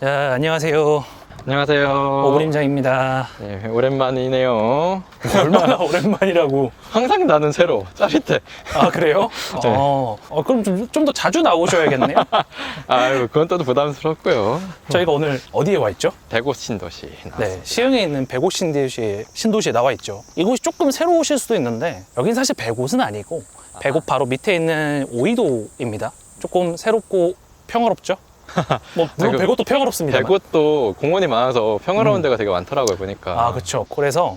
자, 안녕하세요. 안녕하세요. 오브림장입니다. 네, 오랜만이네요. 얼마나 오랜만이라고. 항상 나는 새로 짜릿해. 아, 그래요? 네. 어, 어, 그럼 좀 더 자주 나오셔야겠네요. 아유, 그건 또 부담스럽고요. 저희가 오늘 어디에 와 있죠? 대구 신도시. 네, 시흥에 있는 백옷 신도시에, 신도시에 나와 있죠. 이곳이 조금 새로우실 수도 있는데, 여긴 사실 백옷은 아니고, 백옷 바로 밑에 있는 오이도입니다. 조금 새롭고 평화롭죠? 뭐, 물론 그 백옷도 평화롭습니다. 대구도 공원이 많아서 평화로운 데가 되게 많더라고요, 보니까. 음. 아, 그렇죠. 그래서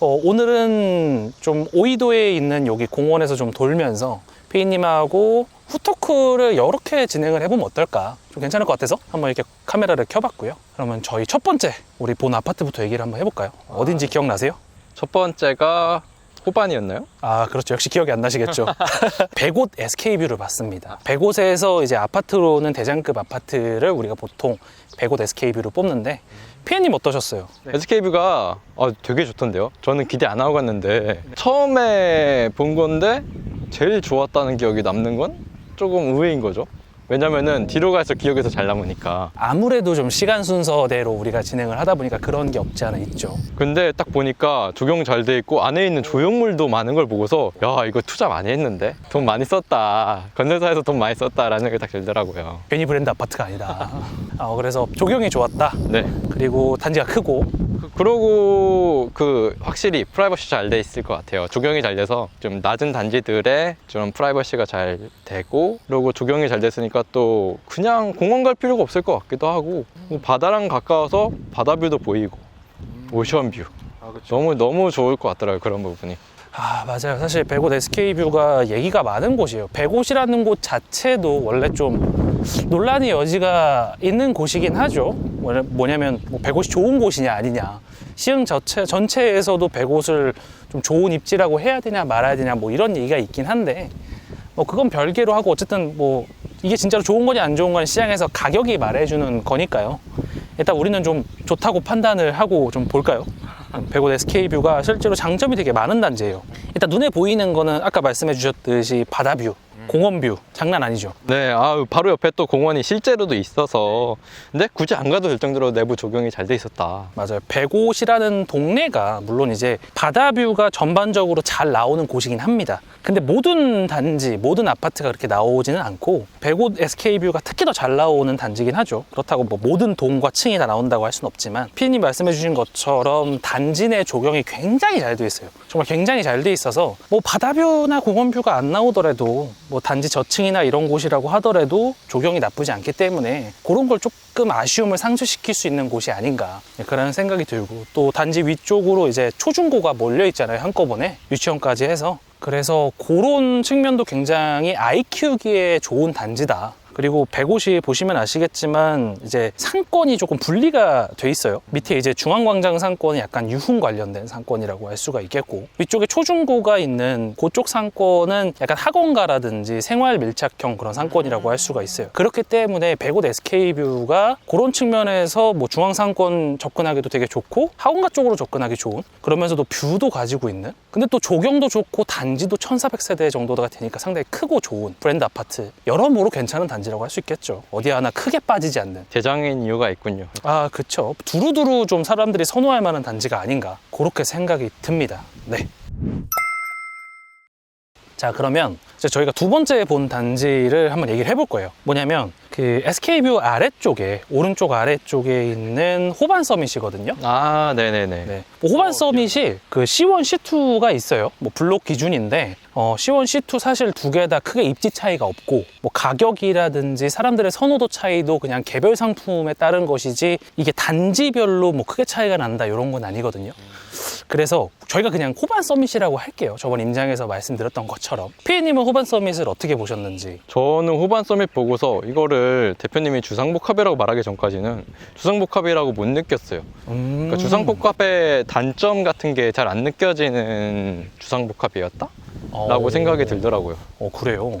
어, 오늘은 좀 오이도에 있는 여기 공원에서 좀 돌면서 피디님하고 후토크를 이렇게 진행을 해보면 어떨까? 좀 괜찮을 것 같아서 한번 이렇게 카메라를 켜봤고요. 그러면 저희 첫 번째 우리 본 아파트부터 얘기를 한번 해볼까요? 어딘지 기억나세요? 첫 번째가 호반이었나요? 아, 그렇죠. 역시 기억이 안 나시겠죠. 백옷 SK뷰를 봤습니다. 백옷에서 이제 아파트로는 대장급 아파트를 우리가 보통 백옷 SK뷰로 뽑는데 피디님 어떠셨어요? SK뷰가 아, 되게 좋던데요? 저는 기대 안 하고 갔는데 처음에 본 건데 제일 좋았다는 기억이 남는 건 조금 의외인 거죠. 왜냐면은 뒤로 갈수록 기억이 더잘 남으니까. 아무래도 좀 시간 순서대로 우리가 진행을 하다 보니까 그런 게 없지 않아 있죠. 근데 딱 보니까 조경 잘 돼 있고 안에 있는 조형물도 많은 걸 보고서 야 이거 투자 많이 했는데 돈 많이 썼다 건설사에서 돈 많이 썼다라는 생각이 딱 들더라고요 괜히 브랜드 아파트가 아니다. 어, 그래서 조경이 좋았다. 네 그리고 단지가 크고 그- 그러고 그 확실히 프라이버시 잘 돼 있을 것 같아요 조경이 잘 돼서 좀 낮은 단지들에 좀 프라이버시가 잘 되고 그리고 조경이 잘 됐으니까 또 그냥 공원 갈 필요가 없을 것 같기도 하고 뭐 바다랑 가까워서 바다뷰도 보이고 오션뷰 너무 너무 좋을 것 같더라고요 그런 부분이 아 맞아요. 사실 백옷 SK뷰가 얘기가 많은 곳이에요. 백옷이라는 곳 자체도 원래 좀 논란의 여지가 있는 곳이긴 하죠. 뭐냐면 뭐 백옷이 좋은 곳이냐 아니냐. 시흥 전체, 전체에서도 백옷을 좀 좋은 입지라고 해야 되냐 말아야 되냐 뭐 이런 얘기가 있긴 한데 뭐 그건 별개로 하고 어쨌든 뭐 이게 진짜로 좋은 거냐 안 좋은 거냐 시장에서 가격이 말해주는 거니까요. 일단 우리는 좀 좋다고 판단을 하고 좀 볼까요? 백옷 SK뷰가 실제로 장점이 되게 많은 단지예요. 일단 눈에 보이는 거는 아까 말씀해 주셨듯이 바다뷰, 공원 뷰 장난 아니죠. 네, 아 바로 옆에 또 공원이 실제로도 있어서 근데 굳이 안 가도 될 정도로 내부 조경이 잘 돼 있었다. 맞아요. 백옷이라는 동네가 물론 이제 바다 뷰가 전반적으로 잘 나오는 곳이긴 합니다. 근데 모든 단지, 모든 아파트가 그렇게 나오지는 않고 백옷 SK뷰가 특히 더 잘 나오는 단지긴 하죠. 그렇다고 뭐 모든 동과 층이 다 나온다고 할 수는 없지만 피디님 말씀해 주신 것처럼 단지 내 조경이 굉장히 잘 돼 있어요. 정말 굉장히 잘 돼 있어서 뭐 바다 뷰나 공원 뷰가 안 나오더라도 뭐 단지 저층이나 이런 곳이라고 하더라도 조경이 나쁘지 않기 때문에 그런 걸 조금 아쉬움을 상쇄시킬 수 있는 곳이 아닌가 네, 그런 생각이 들고 또 단지 위쪽으로 이제 초중고가 몰려 있잖아요 한꺼번에 유치원까지 해서 그래서 그런 측면도 굉장히 아이 키우기에 좋은 단지다. 그리고 백옷이 보시면 아시겠지만 이제 상권이 조금 분리가 돼 있어요. 밑에 이제 중앙광장 상권이 약간 유흥 관련된 상권이라고 할 수가 있겠고 위쪽에 초중고가 있는 그쪽 상권은 약간 학원가라든지 생활 밀착형 그런 상권이라고 할 수가 있어요. 그렇기 때문에 백옷 SK뷰가 그런 측면에서 뭐 중앙 상권 접근하기도 되게 좋고 학원가 쪽으로 접근하기 좋은 그러면서도 뷰도 가지고 있는 근데 또 조경도 좋고 단지도 1400세대 정도가 되니까 상당히 크고 좋은 브랜드 아파트. 여러모로 괜찮은 단지라고 할 수 있겠죠. 어디 하나 크게 빠지지 않는. 대장인 이유가 있군요. 아 그쵸. 두루두루 좀 사람들이 선호할 만한 단지가 아닌가. 그렇게 생각이 듭니다. 네. 자 그러면 이제 저희가 두 번째 본 단지를 한번 얘기를 해볼 거예요 뭐냐면 그 SK뷰 아래쪽에 오른쪽 아래쪽에 있는 호반 서밋이거든요 아, 네네네. 네. 뭐 호반 서밋이 그 C1, C2가 있어요. 뭐 블록 기준인데 어, C1, C2 사실 두 개 다 크게 입지 차이가 없고 뭐 가격이라든지 사람들의 선호도 차이도 그냥 개별 상품에 따른 것이지 이게 단지별로 뭐 크게 차이가 난다 이런 건 아니거든요. 그래서 저희가 그냥 호반 서밋이라고 할게요. 저번 임장에서 말씀드렸던 것처럼 피디님은 호반 서밋을 어떻게 보셨는지 저는 후반 서밋 보고서 이거를 대표님이 주상복합이라고 말하기 전까지는 주상복합이라고 못 느꼈어요. 음... 그러니까 주상복합의 단점 같은 게 잘 안 느껴지는 주상복합이었다? 라고 어. 생각이 들더라고요. 어 그래요. 어,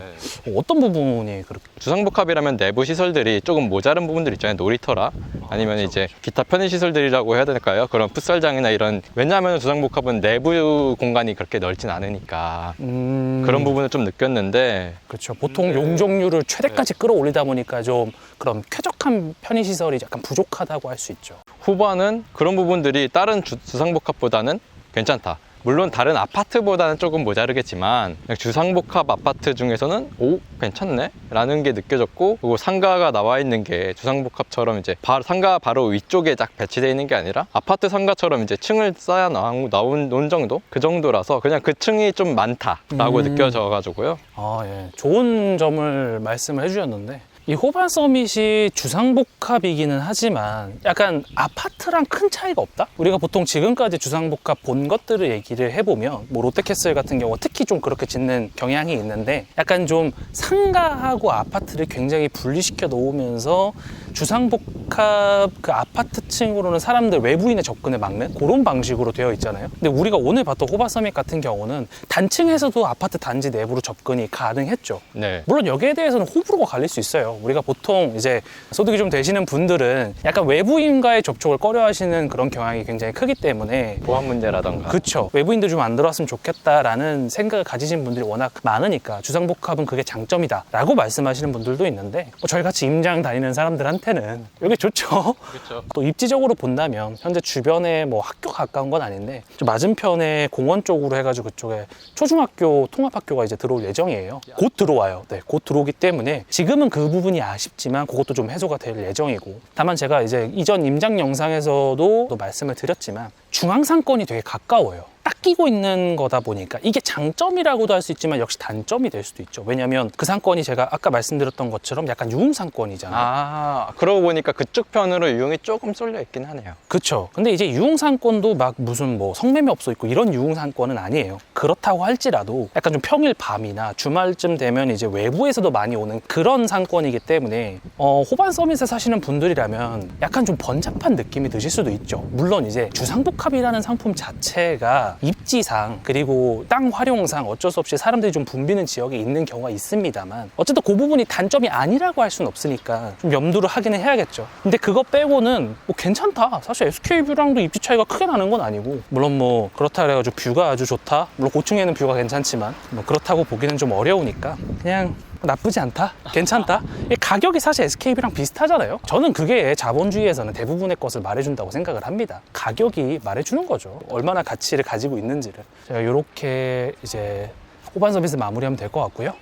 어떤 부분이 그렇게 주상복합이라면 내부 시설들이 조금 모자른 부분들 있잖아요. 놀이터라. 아니면 이제 기타 편의 시설들이라고 해야 될까요? 그런 풋살장이나 이런 왜냐하면 주상복합은 내부 공간이 그렇게 넓진 않으니까 음, 그런 부분을 좀 느꼈는데 그렇죠. 보통 용적률을 최대까지 끌어올리다 보니까 좀 그런 쾌적한 편의 시설이 약간 부족하다고 할 수 있죠. 후반은 그런 부분들이 다른 주, 주상복합보다는 괜찮다. 물론 다른 아파트보다는 조금 모자르겠지만 주상복합 아파트 중에서는 오 괜찮네 라는 게 느껴졌고 그리고 상가가 나와 있는 게 주상복합처럼 이제 바로 상가 바로 위쪽에 딱 배치되어 있는 게 아니라 아파트 상가처럼 이제 층을 쌓아 나온, 나온 정도 그 정도라서 그냥 그 층이 좀 많다라고 음. 느껴져 가지고요 아, 예. 좋은 점을 말씀을 해주셨는데, 이 호반 서밋이 주상복합이기는 하지만 약간 아파트랑 큰 차이가 없다? 우리가 보통 지금까지 주상복합 본 것들을 얘기를 해보면 뭐 롯데캐슬 같은 경우 특히 좀 그렇게 짓는 경향이 있는데 약간 좀 상가하고 아파트를 굉장히 분리시켜 놓으면서 주상복합 그 아파트층으로는 사람들 외부인의 접근을 막는 그런 방식으로 되어 있잖아요. 근데 우리가 오늘 봤던 호바 서밋 같은 경우는 단층에서도 아파트 단지 내부로 접근이 가능했죠. 네 물론 여기에 대해서는 호불호가 갈릴 수 있어요. 우리가 보통 이제 소득이 좀 되시는 분들은 약간 외부인과의 접촉을 꺼려 하시는 그런 경향이 굉장히 크기 때문에 보안 문제라던가 그쵸. 외부인들 좀 안 들어왔으면 좋겠다라는 생각을 가지신 분들이 워낙 많으니까 주상복합은 그게 장점이다 라고 말씀하시는 분들도 있는데 뭐 저희 같이 임장 다니는 사람들한테는 여기 좋죠. 그렇죠 또 입지적으로 본다면 현재 주변에 뭐 학교 가까운 건 아닌데 좀 맞은편에 공원 쪽으로 해가지고 그쪽에 초중학교 통합학교가 이제 들어올 예정이에요. 곧 들어와요. 네, 곧 들어오기 때문에 지금은 그 부분 이 아쉽지만 그것도 좀 해소가 될 예정이고 다만 제가 이제 이전 임장 영상에서도 또 말씀을 드렸지만 중앙상권이 되게 가까워요. 딱 끼고 있는 거다 보니까 이게 장점이라고도 할 수 있지만 역시 단점이 될 수도 있죠. 왜냐하면 그 상권이 제가 아까 말씀드렸던 것처럼 약간 유흥 상권이잖아요. 아 그러고 보니까 그쪽 편으로 유형이 조금 쏠려 있긴 하네요 그쵸. 근데 이제 유흥 상권도 막 무슨 뭐 성매매업소 있고 이런 유흥 상권은 아니에요. 그렇다고 할지라도 약간 좀 평일 밤이나 주말쯤 되면 이제 외부에서도 많이 오는 그런 상권이기 때문에 어, 호반 서밋에 사시는 분들이라면 약간 좀 번잡한 느낌이 드실 수도 있죠. 물론 이제 주상복합이라는 상품 자체가 입지상 그리고 땅 활용상 어쩔 수 없이 사람들이 좀 붐비는 지역에 있는 경우가 있습니다만 어쨌든 그 부분이 단점이 아니라고 할 수는 없으니까 좀 염두를 하기는 해야겠죠. 근데 그거 빼고는 뭐 괜찮다. 사실 SK뷰랑도 입지 차이가 크게 나는 건 아니고 물론 뭐 그렇다 그래가지고 뷰가 아주 좋다. 물론 고층에는 뷰가 괜찮지만 뭐 그렇다고 보기는 좀 어려우니까 그냥 나쁘지 않다. 괜찮다. 이 가격이 사실 SKB랑 비슷하잖아요. 저는 그게 자본주의에서는 대부분의 것을 말해준다고 생각을 합니다. 가격이 말해주는 거죠. 얼마나 가치를 가지고 있는지를. 제가 이렇게 이제 호반 서비스 마무리하면 될 것 같고요.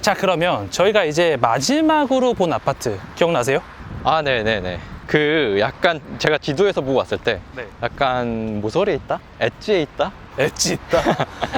자, 그러면 저희가 이제 마지막으로 본 아파트 기억나세요? 아, 네네네. 그 약간 제가 지도에서 보고 왔을 때 네. 약간 모서리에 있다? 엣지에 있다? 엣지 있다.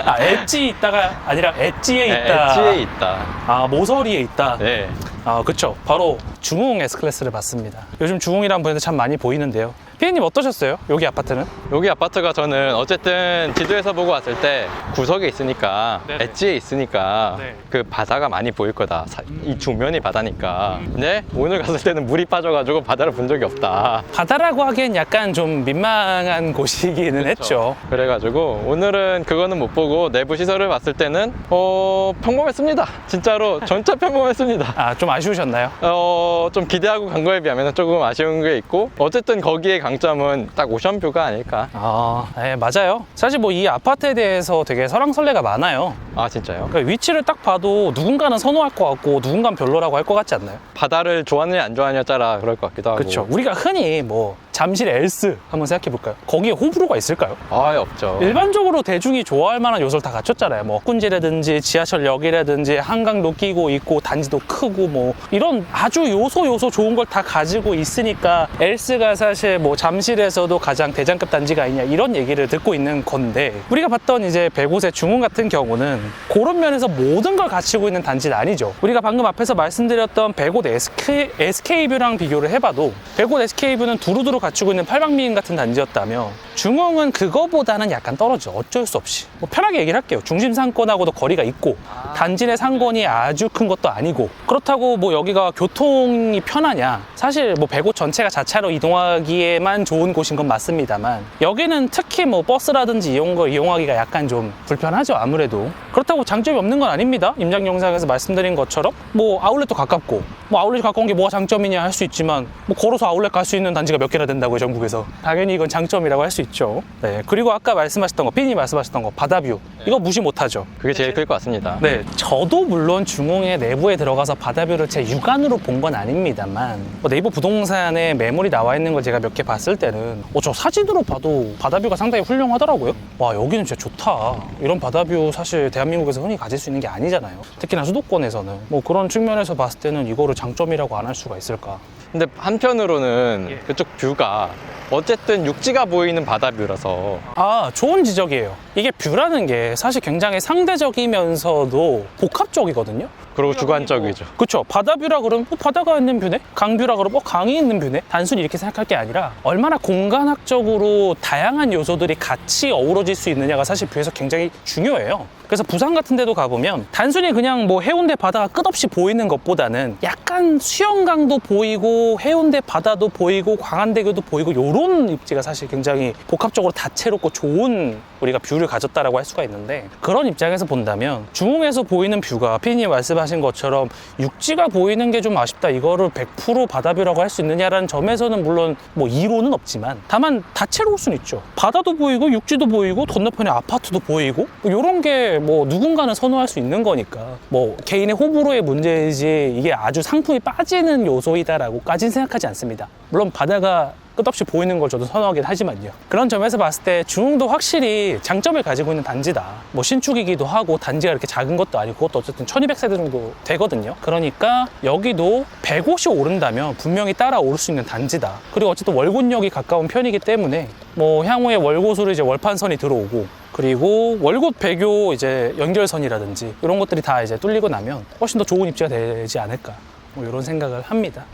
아, 엣지 있다가 아니라 엣지에 네, 있다. 엣지에 있다. 아, 모서리에 있다. 네. 아, 그쵸. 바로 중흥 S클래스를 봤습니다. 요즘 중흥이라는 브랜드 참 많이 보이는데요. 피디님 어떠셨어요? 여기 아파트는? 여기 아파트가 저는 어쨌든 지도에서 보고 왔을 때 구석에 있으니까 네네. 엣지에 있으니까 네. 그 바다가 많이 보일 거다. 사- 이 주면이 바다니까. 근데 오늘 갔을 때는 물이 빠져가지고 바다를 본 적이 없다. 바다라고 하기엔 약간 좀 민망한 곳이기는 했죠. 그래가지고 오늘은 그거는 못 보고 내부 시설을 봤을 때는 어 평범했습니다. 진짜로 전차 평범했습니다. 아, 좀 아쉬우셨나요? 어, 좀 기대하고 간 거에 비하면 조금 아쉬운 게 있고 어쨌든 거기에 강점은 딱 오션뷰가 아닐까 아, 네, 맞아요. 사실 뭐 이 아파트에 대해서 되게 설왕설래가 많아요. 아 진짜요? 그러니까 위치를 딱 봐도 누군가는 선호할 것 같고 누군가는 별로라고 할 것 같지 않나요? 바다를 좋아하느냐 안 좋아하느냐 따라 그럴 것 같기도 하고 그렇죠. 우리가 흔히 뭐 잠실 엘스 한번 생각해 볼까요? 거기에 호불호가 있을까요? 아 없죠 일반적으로 대중이 좋아할 만한 요소를 다 갖췄잖아요. 뭐 군지라든지 지하철역이라든지 한강도 끼고 있고 단지도 크고 뭐 이런 아주 요소 요소 좋은 걸 다 가지고 있으니까 엘스가 사실 뭐 잠실에서도 가장 대장급 단지가 아니냐 이런 얘기를 듣고 있는 건데 우리가 봤던 이제 백옷의 중흥 같은 경우는 그런 면에서 모든 걸 갖추고 있는 단지는 아니죠. 우리가 방금 앞에서 말씀드렸던 백옷 SK, SK뷰랑 비교를 해봐도 백옷 SK뷰는 두루두루 갖추고 있는 팔방미인 같은 단지였다며 중흥은 그거보다는 약간 떨어져. 어쩔 수 없이. 뭐 편하게 얘기를 할게요. 중심 상권하고도 거리가 있고 단지 내 상권이 아주 큰 것도 아니고 그렇다고 뭐 여기가 교통이 편하냐. 사실 뭐 백옷 전체가 자차로 이동하기에만 좋은 곳인 건 맞습니다만 여기는 특히 뭐 버스라든지 이런 걸 이용하기가 약간 좀 불편하죠 아무래도. 그렇다고 장점이 없는 건 아닙니다. 임장 영상에서 말씀드린 것처럼 뭐 아울렛도 가깝고 뭐 아울렛이 가까운 게 뭐가 장점이냐 할 수 있지만 뭐 걸어서 아울렛 갈 수 있는 단지가 몇 개나 된다 고요 전국에서 당연히 이건 장점이라고 할 수 있죠. 네 그리고 아까 말씀하셨던 거 피디님 말씀하셨던 거 바다뷰 이거 무시 못하죠. 그게 제일 클 것 같습니다. 네, 저도 물론 중흥의 내부에 들어가서 바다뷰를 제 육안으로 본 건 아닙니다만 뭐 네이버 부동산에 매물이 나와 있는 걸 제가 몇 개 봤을 때는 어, 저 사진으로 봐도 바다뷰가 상당히 훌륭하더라고요. 와 여기는 진짜 좋다. 이런 바다뷰 사실 대한민국에서 흔히 가질 수 있는 게 아니잖아요. 특히나 수도권에서는 뭐 그런 측면에서 봤을 때는 이거를 장점이라고 안 할 수가 있을까. 근데 한편으로는 예. 그쪽 뷰가 어쨌든 육지가 보이는 바다 뷰라서 아, 좋은 지적이에요. 이게 뷰라는 게 사실 굉장히 상대적이면서도 복합적이거든요. 그리고 주관적이죠. 그쵸. 바다뷰라 그러면 어, 바다가 있는 뷰네? 강뷰라 그러면 어, 강이 있는 뷰네? 단순히 이렇게 생각할 게 아니라 얼마나 공간학적으로 다양한 요소들이 같이 어우러질 수 있느냐가 사실 뷰에서 굉장히 중요해요. 그래서 부산 같은 데도 가보면 단순히 그냥 뭐 해운대 바다가 끝없이 보이는 것보다는 약간 수영강도 보이고 해운대 바다도 보이고 광안대교도 보이고 요런 입지가 사실 굉장히 복합적으로 다채롭고 좋은 우리가 뷰를 가졌다라고 할 수가 있는데 그런 입장에서 본다면 중흥에서 보이는 뷰가 피디님 말씀하신 것처럼 육지가 보이는 게 좀 아쉽다. 이거를 100% 바다뷰라고 할 수 있느냐라는 점에서는 물론 뭐 이론은 없지만 다만 다채로울 수는 있죠. 바다도 보이고 육지도 보이고 건너편에 아파트도 보이고 뭐 이런 게 뭐 누군가는 선호할 수 있는 거니까 뭐 개인의 호불호의 문제이지 이게 아주 상품이 빠지는 요소이다라고까지는 생각하지 않습니다. 물론 바다가 끝없이 보이는 걸 저도 선호하긴 하지만요. 그런 점에서 봤을 때 중흥도 확실히 장점을 가지고 있는 단지다. 뭐 신축이기도 하고 단지가 이렇게 작은 것도 아니고 그것도 어쨌든 1200세대 정도 되거든요. 그러니까 여기도 100옷이 오른다면 분명히 따라올 수 있는 단지다. 그리고 어쨌든 월곶역이 가까운 편이기 때문에 뭐 향후에 월곶으로 이제 월판선이 들어오고 그리고 월곶 배교 이제 연결선이라든지 이런 것들이 다 이제 뚫리고 나면 훨씬 더 좋은 입지가 되지 않을까. 뭐 이런 생각을 합니다.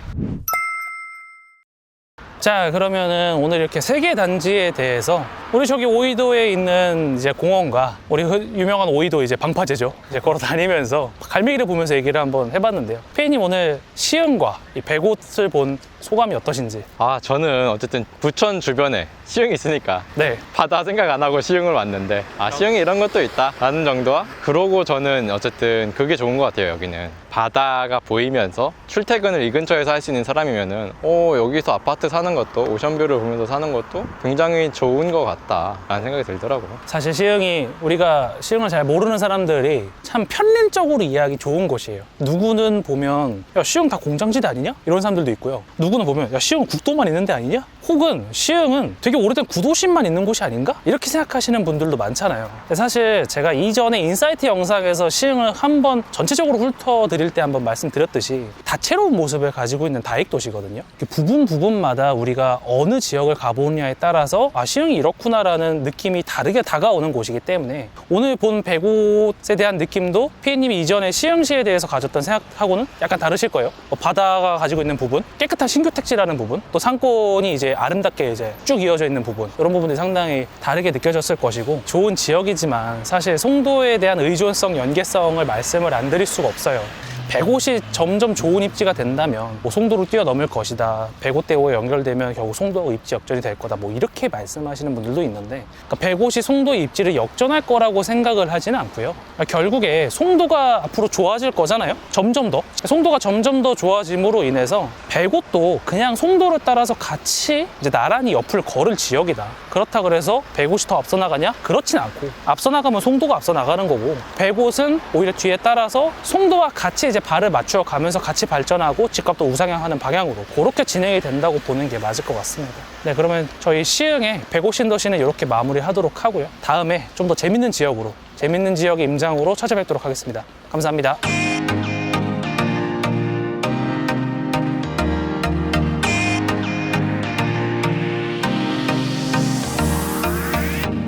자 그러면은 오늘 이렇게 세 개 단지에 대해서 우리 저기 오이도에 있는 이제 공원과 우리 흔- 유명한 오이도 이제 방파제죠. 이제 걸어 다니면서 갈매기를 보면서 얘기를 한번 해봤는데요. 피디님 오늘 시흥과 이 백옷을 본 소감이 어떠신지? 아 저는 어쨌든 부천 주변에 시흥이 있으니까 네. 바다 생각 안 하고 시흥을 왔는데 아 시흥에 이런 것도 있다라는 정도와 그러고 저는 어쨌든 그게 좋은 것 같아요 여기는. 바다가 보이면서 출퇴근을 이 근처에서 할 수 있는 사람이면은 어 여기서 아파트 사는 것도 오션뷰를 보면서 사는 것도 굉장히 좋은 것 같 다라는 생각이 들더라고요 사실 시흥이 우리가 시흥을 잘 모르는 사람들이 참 편린적으로 이해하기 좋은 곳이에요. 누구는 보면 야 시흥 다 공장지대 아니냐? 이런 사람들도 있고요. 누구는 보면 야 시흥 국도만 있는 데 아니냐? 혹은 시흥은 되게 오래된 구도심만 있는 곳이 아닌가? 이렇게 생각하시는 분들도 많잖아요. 사실 제가 이전에 인사이트 영상에서 시흥을 한번 전체적으로 훑어드릴 때 한번 말씀드렸듯이 다채로운 모습을 가지고 있는 다익 도시거든요. 그 부분 부분마다 우리가 어느 지역을 가보느냐에 따라서 아 시흥이 이렇구나라는 느낌이 다르게 다가오는 곳이기 때문에 오늘 본 백옷에 대한 느낌도 피디님이 이전에 시흥시에 대해서 가졌던 생각하고는 약간 다르실 거예요. 뭐 바다가 가지고 있는 부분, 깨끗한 신규 택지라는 부분, 또 상권이 이제 아름답게 이제 쭉 이어져 있는 부분 이런 부분들이 상당히 다르게 느껴졌을 것이고 좋은 지역이지만 사실 송도에 대한 의존성, 연계성을 말씀을 안 드릴 수가 없어요. 백옷이 점점 좋은 입지가 된다면 뭐 송도로 뛰어넘을 것이다. 백옷대오에 연결되면 결국 송도 입지 역전이 될 거다. 뭐 이렇게 말씀하시는 분들도 있는데 그러니까 백옷이 송도의 입지를 역전할 거라고 생각을 하지는 않고요. 그러니까 결국에 송도가 앞으로 좋아질 거잖아요. 점점 더 송도가 점점 더 좋아짐으로 인해서 백옷도 그냥 송도를 따라서 같이 이제 나란히 옆을 걸을 지역이다. 그렇다 그래서 백옷이 더 앞서 나가냐? 그렇진 않고 앞서 나가면 송도가 앞서 나가는 거고 백옷은 오히려 뒤에 따라서 송도와 같이 이제 발을 맞추어 가면서 같이 발전하고 집값도 우상향하는 방향으로 그렇게 진행이 된다고 보는 게 맞을 것 같습니다. 네, 그러면 저희 시흥의 백옷 신도시는 이렇게 마무리하도록 하고요. 다음에 좀 더 재밌는 지역으로 재밌는 지역의 임장으로 찾아뵙도록 하겠습니다. 감사합니다.